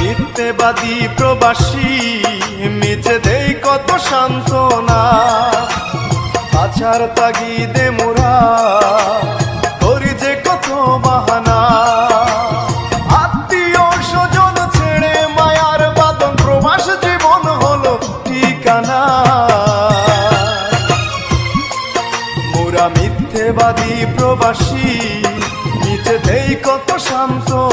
মিথ্যেবাদী প্রবাসী মিছে দেই কত সান্ত্বনা। আছার তাগিদে মোরা করি যে কত বাহানা। আত্মীয় স্বজন ছেড়ে মায়ার ঠিকানা। মোরা মিথ্যেবাদী প্রবাসী নিচে দেই কত সান্ত্বনা।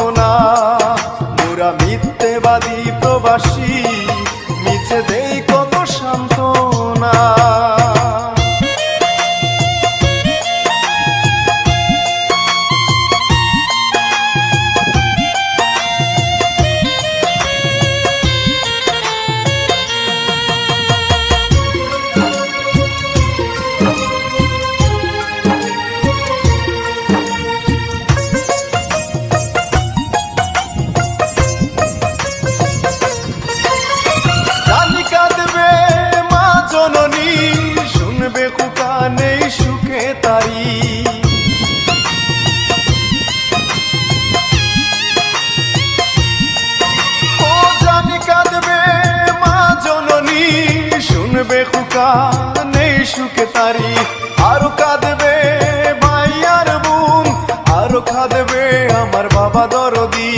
মিথ্যেবাদী প্রবাসী। তারি ও জানি কাঁদবে মা জননী, শুনবে কুকা নেই সুখে তারি। আরও কাঁদবে ভাই আর বোন আরও কাঁদবে আমার বাবা দরদি।